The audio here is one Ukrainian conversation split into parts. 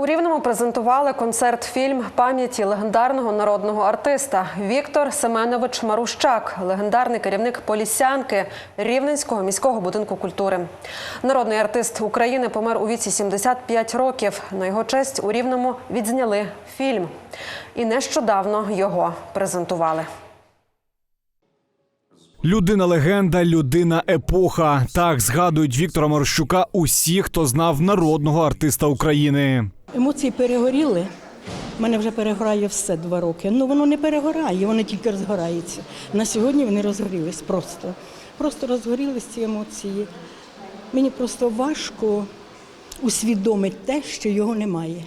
У Рівному презентували концерт-фільм пам'яті легендарного народного артиста Віктор Семенович Марущак, легендарний керівник Полісянки Рівненського міського будинку культури. Народний артист України помер у віці 75 років. На його честь у Рівному відзняли фільм. І нещодавно його презентували. Людина легенда, людина епоха. Так згадують Віктора Морощука усі, хто знав народного артиста України. Емоції перегоріли. У мене вже перегорає все два роки. Ну воно не перегорає, воно тільки розгорається. На сьогодні вони розгорілись просто. Просто розгорілись ці емоції. Мені просто важко усвідомити те, що його немає.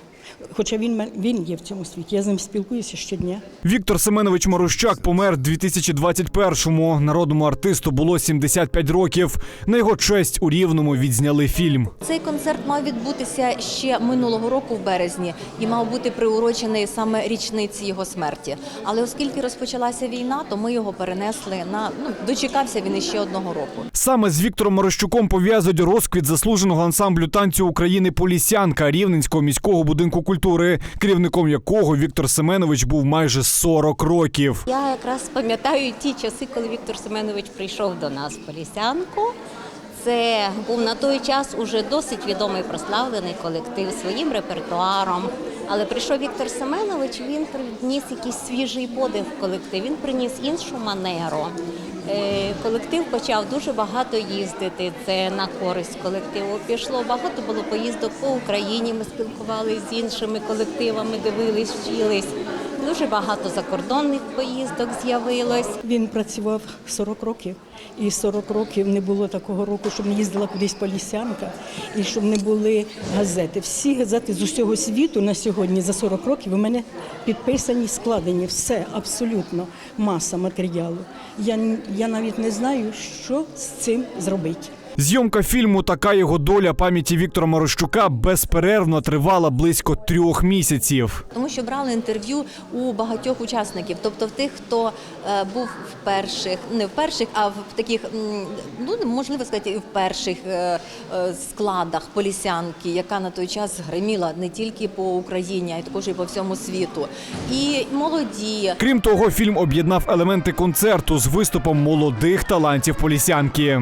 Хоча він, ме- він є в цьому світі. Я з ним спілкуюся щодня. Віктор Семенович Морощак помер 2021-му. Народному артисту було 75 років. На його честь у Рівному відзняли фільм. Цей концерт мав відбутися ще минулого року в березні і мав бути приурочений саме річниці його смерті. Але оскільки розпочалася війна, то ми його перенесли на ну дочекався він іще одного року. Саме з Віктором Морощуком пов'язують розквіт заслуженого ансамблю танцю України Полісянка Рівненського міського будинку культури, керівником якого Віктор Семенович був майже 40 років. Я якраз пам'ятаю ті часи, коли Віктор Семенович прийшов до нас в Полісянку. Це був на той час уже досить відомий прославлений колектив своїм репертуаром. Але прийшов Віктор Семенович, він приніс якийсь свіжий подих в колектив. Він приніс іншу манеру. Е, Колектив почав дуже багато їздити. Це на користь колективу пішло. Багато було поїздок по Україні. Ми спілкувалися з іншими колективами, дивились, вчились. Дуже багато закордонних поїздок з'явилось. Він працював 40 років, і 40 років не було такого року, щоб не їздила кудись полісянка, і щоб не були газети. Всі газети з усього світу на сьогодні за 40 років у мене підписані, складені. Все абсолютно маса матеріалу. Я, я навіть не знаю, що з цим зробити. Зйомка фільму Така його доля пам'яті Віктора Морощука безперервно тривала близько трьох місяців. Тому що брали інтерв'ю у багатьох учасників, тобто в тих, хто е, був в перших, не в перших, а в таких, ну можливо сказати, в перших е, е, складах полісянки, яка на той час гриміла не тільки по Україні, а й також і по всьому світу. І молоді, Крім того, фільм об'єднав елементи концерту з виступом молодих талантів полісянки.